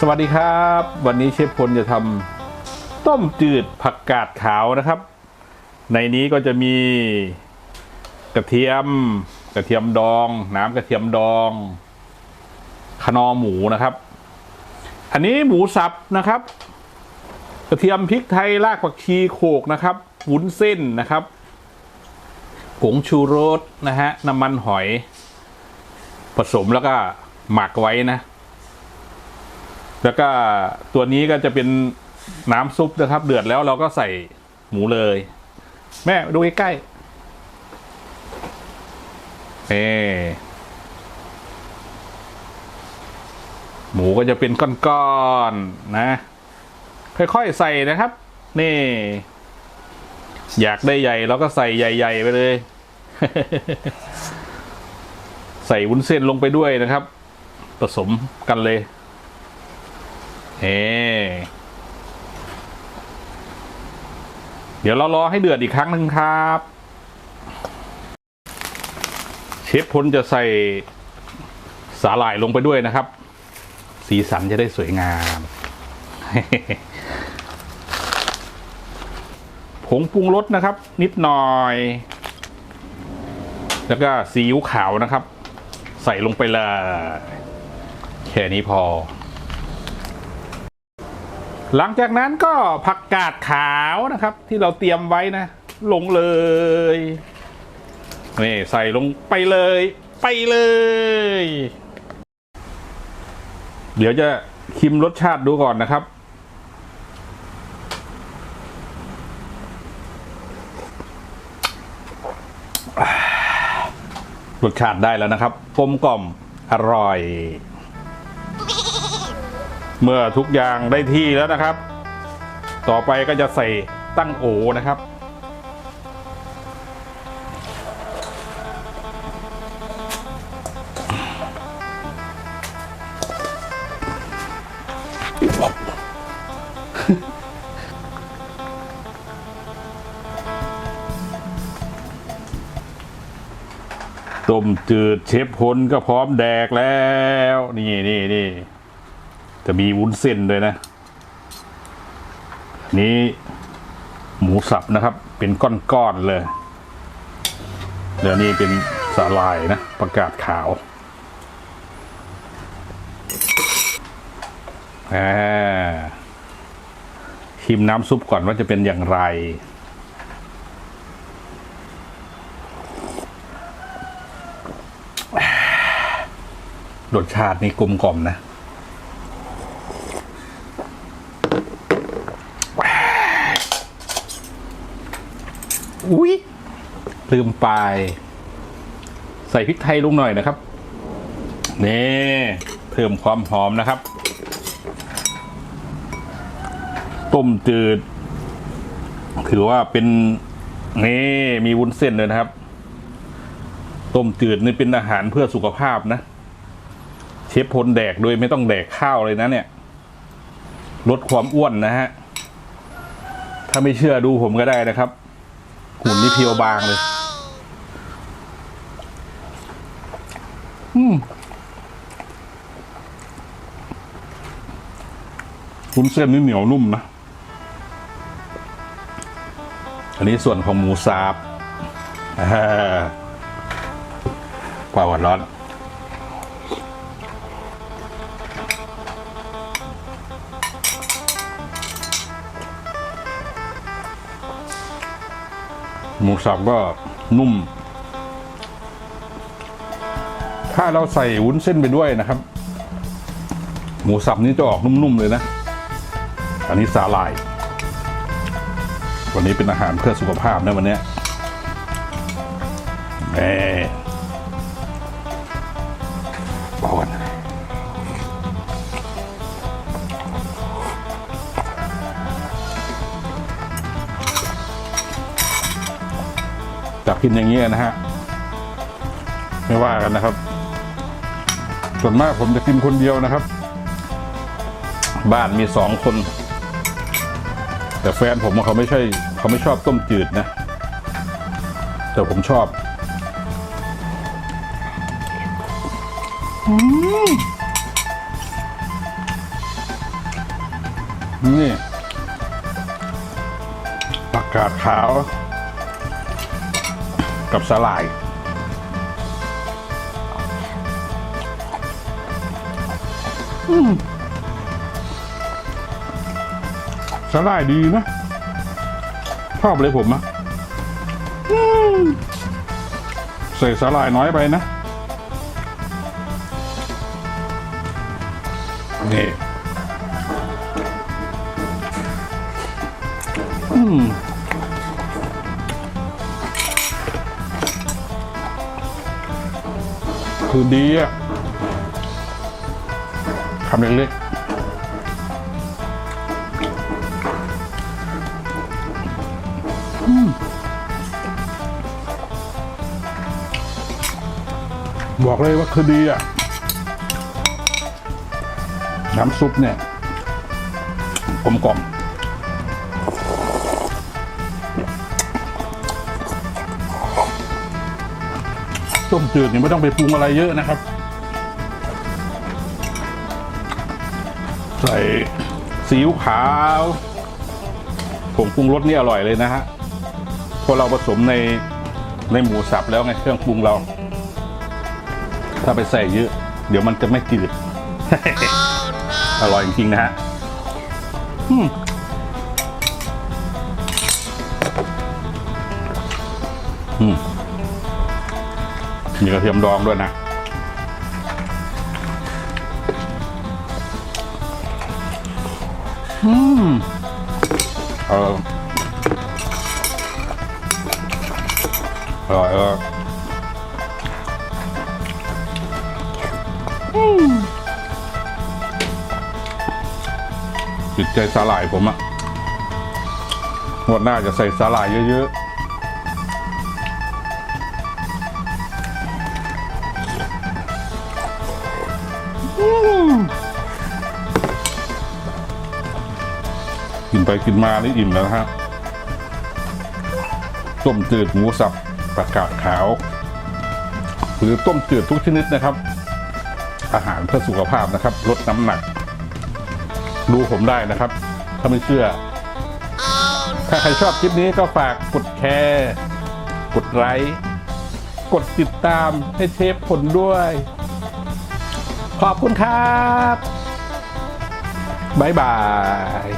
สวัสดีครับ วันนี้เชฟพลจะทำต้มจืดผักกาดขาวนะครับ ในนี้ก็จะมีกระเทียม กระเทียมดอง น้ำกระเทียมดองขนอหมูนะครับ อันนี้หมูสับนะครับ กระเทียมพริกไทยรากผักชีโขกนะครับวุ้นเส้นนะครับผงชูรสนะฮะน้ำมันหอย ผสมแล้วก็หมักไว้นะ แล้วก็ตัวนี้ก็จะเป็นน้ำซุปนะครับ เดือดแล้วเราก็ใส่หมูเลย แม่ดูใกล้ๆเอหมูก็จะเป็นก้อนๆนะค่อยๆใส่นะครับ นี่ อยากได้ใหญ่เราก็ใส่ใหญ่ ๆ ไปเลย ใส่วุ้นเส้นลงไปด้วยนะครับ ผสมกันเลย เอเดี๋ยวเรารอให้เดือดอีกครั้งหนึ่งครับ เชฟพลจะใส่สาหร่ายลงไปด้วยนะครับ สีสันจะได้สวยงามผงปรุงรสนะครับ นิดหน่อย แล้วก็ซีอิ๊วขาวนะครับ ใส่ลงไปเลยแค่นี้พอ หลังจากนั้นก็ผักกาดขาวนะครับ ที่เราเตรียมไว้นะ ลงเลยนี่ใส่ลงไปเลย ไปเลย เดี๋ยวจะชิมรสชาติดูก่อนนะครับ รสชาติได้แล้วนะครับกลมกล่อมอร่อย เมื่อทุกอย่างได้ที่แล้วนะครับ ต่อไปก็จะใส่ตั้งโอนะครับ ต้มจืดเชฟพลก็พร้อมแดกแล้ว นี่นี่นี่ จะมีวุ้นเส้นด้วยนะ นี้หมูสับนะครับ เป็นก้อนๆเลย เดี๋ยวนี้เป็นสาลายนะ ประกาศขาวอ่ชิมน้ำซุปก่อนว่าจะเป็นอย่างไรรสชาตินี่กลมกล่อมนะ อุ้ยลืมไป ใส่พริกไทยลงหน่อยนะครับนี่เพิ่มความหอมนะครับ ต้มจืด ถือว่าเป็นนี่มีวุ้นเส้นเลยนะครับ ต้มจืดนี่เป็นอาหารเพื่อสุขภาพนะ เชฟพลแดกโดยไม่ต้องแดกข้าวเลยนะเนี่ย ลดความอ้วนนะฮะ ถ้าไม่เชื่อดูผมก็ได้นะครับ หุ่นนี่เพียวบางเลย อืมวุ้นเส้นนี่เหนียวนุ่มนะ อันนี้ส่วนของหมูสับอ่าความหวานร้อน หมูสับก็นุ่ม ถ้าเราใส่วุ้นเส้นไปด้วยนะครับ หมูสับนี้จะออกนุ่มๆเลยนะ อันนี้สาหร่าย วันนี้เป็นอาหารเพื่อสุขภาพนะวันนี้ยแหม จับกินอย่างนี้นะฮะ ไม่ว่ากันนะครับ ส่วนมากผมจะกินคนเดียวนะครับ บ้านมีสองคน แต่แฟนผมเขาไม่ใช่ เขาไม่ชอบต้มจืดนะ แต่ผมชอบนี่ ผักกาดขาว กับสลาย สลายดีนะ ชอบเลยผมอะใส่สลายน้อยไปนะ นี่ อืม คือดีอะคำเล็กๆบอกเลยว่าคือดีอะน้ำซุปเนี่ยกลมกล่อม ต้มจืดเนี่ยไม่ต้องไปปรุงอะไรเยอะนะครับ ใส่ซีอิ๊วขาวผงปรุงรสนี่อร่อยเลยนะฮะพราะเราผสมในในหมูสับแล้วไงเครื่องปรุงเรา ถ้าไปใส่เยอะ เดี๋ยวมันจะไม่จืด อร่อยจริงๆนะฮะอืมอื มีกระเทียมดองด้วยนะ อืม เอออร่อยเอออืมจิตใจสาหร่ายผมอะงวดหน้าจะใส่สาหร่ายเยอะๆ ไปกินมานี่อิ่มแล้วนะฮะต้มจืดหมูสับประกาศขาว หรือต้มจืดทุกชนิดนะครับ อาหารเพื่อสุขภาพนะครับ ลดน้ำหนัก ดูผมได้นะครับ ถ้าไม่เชื่อ ถ้าใครชอบคลิปนี้ก็ฝากกดแชร์กดไลค์กดติดตามให้เชฟผลด้วย ขอบคุณครับ บ๊ายบาย